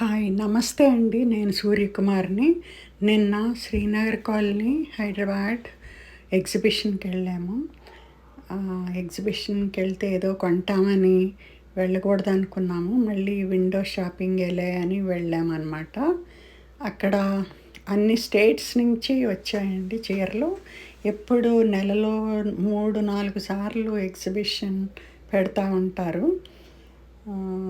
Hi నమస్తే అండి. నేను సూర్యకుమార్ని. నిన్న శ్రీనగర్ కాలనీ హైదరాబాద్ ఎగ్జిబిషన్కి వెళ్ళాము. ఎగ్జిబిషన్కి వెళ్తే ఏదో కొంటామని వెళ్ళకూడదు అనుకున్నాము. మళ్ళీ విండో షాపింగ్ వెళ్ళే అని వెళ్ళామన్నమాట. అక్కడ అన్ని స్టేట్స్ నుంచి వచ్చాయండి చీరలు. ఎప్పుడు నెలలో మూడు నాలుగు సార్లు ఎగ్జిబిషన్ పెడతా ఉంటారు.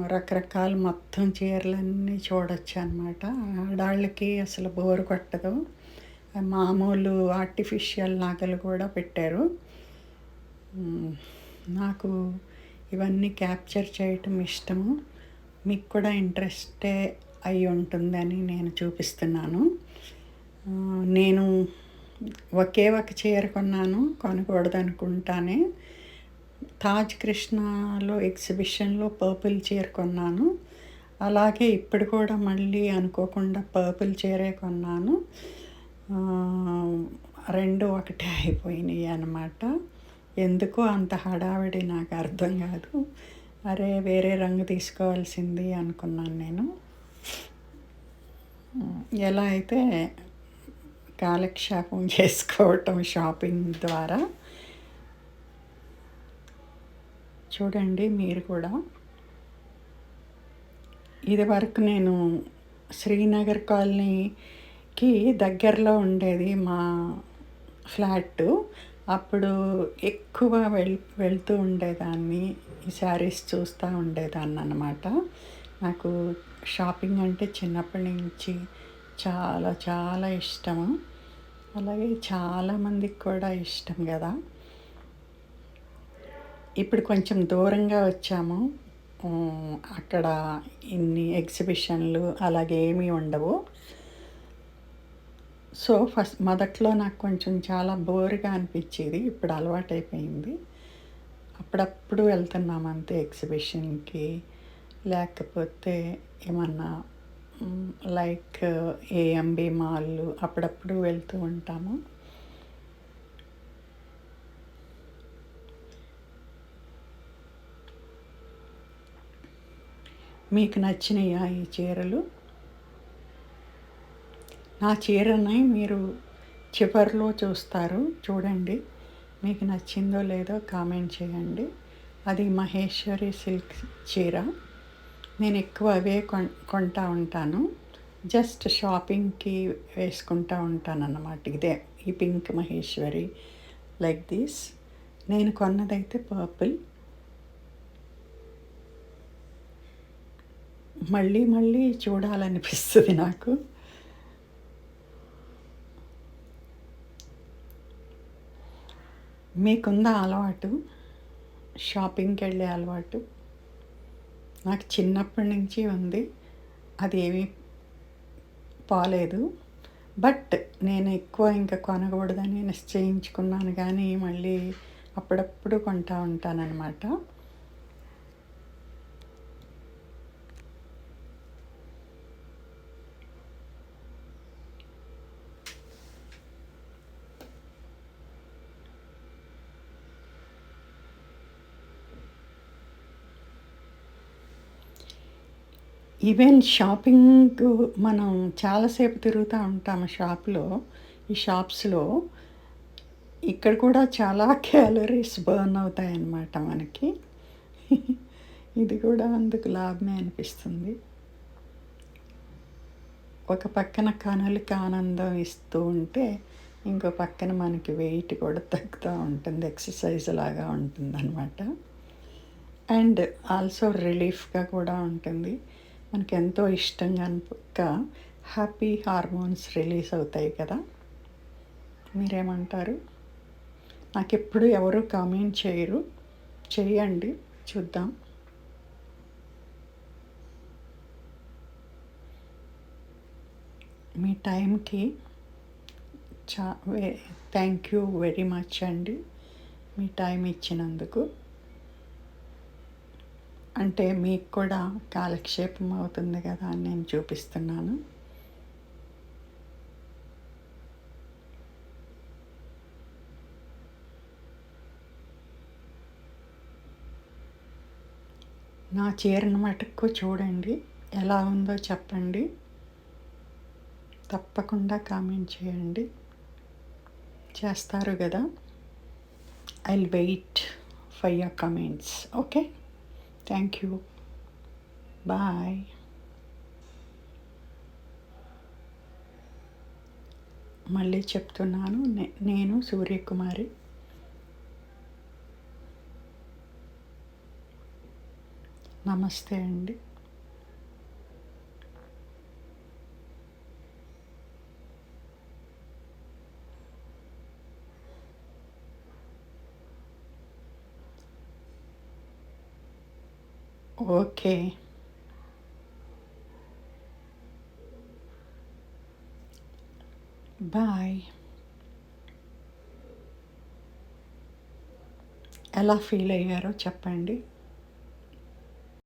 రకరకాల మొత్తం చీరలన్నీ చూడొచ్చు అనమాట ఆడాళ్ళకి అసలు బోరు కొట్టదు. మామూలు ఆర్టిఫిషియల్ నగలు కూడా పెట్టారు. నాకు ఇవన్నీ క్యాప్చర్ చేయటం ఇష్టము. మీకు కూడా ఇంట్రెస్టే అయి ఉంటుందని నేను చూపిస్తున్నాను. నేను ఒకే ఒక చీర కొన్నాను కొనకూడదు అనుకుంటానే తాజ్ కృష్ణలో ఎగ్జిబిషన్లో పర్పుల్ చీర కొన్నాను. అలాగే ఇప్పుడు కూడా మళ్ళీ అనుకోకుండా పర్పుల్ చీరే కొన్నాను. రెండు ఒకటే అయిపోయినాయి అన్నమాట. ఎందుకు అంత హడావిడి నాకు అర్థం కాదు. అరే వేరే రంగు తీసుకోవాల్సింది అనుకున్నాను నేను. ఎలా అయితే కాలక్షేపం చేసుకోవటం షాపింగ్ ద్వారా చూడండి మీరు కూడా. ఇది వరకు నేను శ్రీనగర్ కాలనీకి దగ్గరలో ఉండేది మా ఫ్లాట్. అప్పుడు ఎక్కువ వెళ్ వెళ్తూ ఉండేదాన్ని. ఈ శారీస్ చూస్తూ ఉండేదాన్ని అన్నమాట. నాకు షాపింగ్ అంటే చిన్నప్పటి నుంచి చాలా చాలా ఇష్టము. అలాగే చాలామందికి కూడా ఇష్టం కదా. ఇప్పుడు కొంచెం దూరంగా వచ్చాము. అక్కడ ఇన్ని ఎగ్జిబిషన్లు అలాగే ఏమీ ఉండవు. సో ఫస్ట్ మొదట్లో నాకు కొంచెం చాలా బోర్గా అనిపించేది. ఇప్పుడు అలవాటైపోయింది. అప్పుడప్పుడు వెళ్తున్నాం అంతే ఎగ్జిబిషన్కి. లేకపోతే ఏమన్నా లైక్ ఏఎంబి మాల్ అప్పుడప్పుడు వెళ్తూ ఉంటాము. మీకు నచ్చినాయా ఈ చీరలు? నా చీరని మీరు చివరిలో చూస్తారు చూడండి. మీకు నచ్చిందో లేదో కామెంట్ చేయండి. అది మహేశ్వరి సిల్క్ చీర. నేను ఎక్కువ అవే కొన్ కొంటా ఉంటాను. జస్ట్ షాపింగ్కి వేసుకుంటా ఉంటాను అన్నమాట ఇదే ఈ పింక్ మహేశ్వరి లైక్ దిస్. నేను కొన్నదైతే పర్పుల్. మళ్ళీ మళ్ళీ చూడాలనిపిస్తుంది నాకు. మీకుందా అలవాటు? షాపింగ్కి వెళ్ళే అలవాటు? నాకు చిన్నప్పటి నుంచి ఉంది. అది ఏమీ పోలేదు. బట్ నేను ఎక్కువ ఇంకా కొనకూడదని నిశ్చయించుకున్నాను కానీ మళ్ళీ అప్పుడప్పుడు కొంటా ఉంటానన్నమాట. ఈవెన్ షాపింగ్ మనం చాలాసేపు తిరుగుతూ ఉంటాము షాప్లో ఈ షాప్స్లో ఇక్కడ కూడా చాలా క్యాలరీస్ బర్న్ అవుతాయి అన్నమాట మనకి. ఇది కూడా అందుకు లాభమే అనిపిస్తుంది. ఒక పక్కన కనులకి ఆనందం ఇస్తూ ఉంటే ఇంకో పక్కన మనకి వెయిట్ కూడా తగ్గుతూ ఉంటుంది ఎక్సర్సైజ్ లాగా ఉంటుంది అనమాట అండ్ ఆల్సో రిలీఫ్గా కూడా ఉంటుంది. మనకి ఎంతో ఇష్టంగా కనుక హ్యాపీ హార్మోన్స్ రిలీజ్ అవుతాయి కదా. మీరేమంటారు? నాకు ఎప్పుడు ఎవరు కామెంట్ చేయరు. చేయండి. చూద్దాం. మీ టైంకి చా థ్యాంక్ యూ వెరీ మచ్ అండి. మీ టైం ఇచ్చినందుకు. అంటే మీకు కూడా కాలక్షేపం అవుతుంది కదా అని నేను చూపిస్తున్నాను. నా చీరను మటుకు చూడండి. ఎలా ఉందో చెప్పండి. తప్పకుండా కామెంట్ చేయండి. చేస్తారు కదా. I wait for your comments okay thank you bye మళ్ళీ చెప్తున్నాను నే- నేను సూర్యకుమారి. నమస్తే అండి. ఓకే. బాయ్. ఎలా ఫీల్ అయ్యారో చెప్పండి.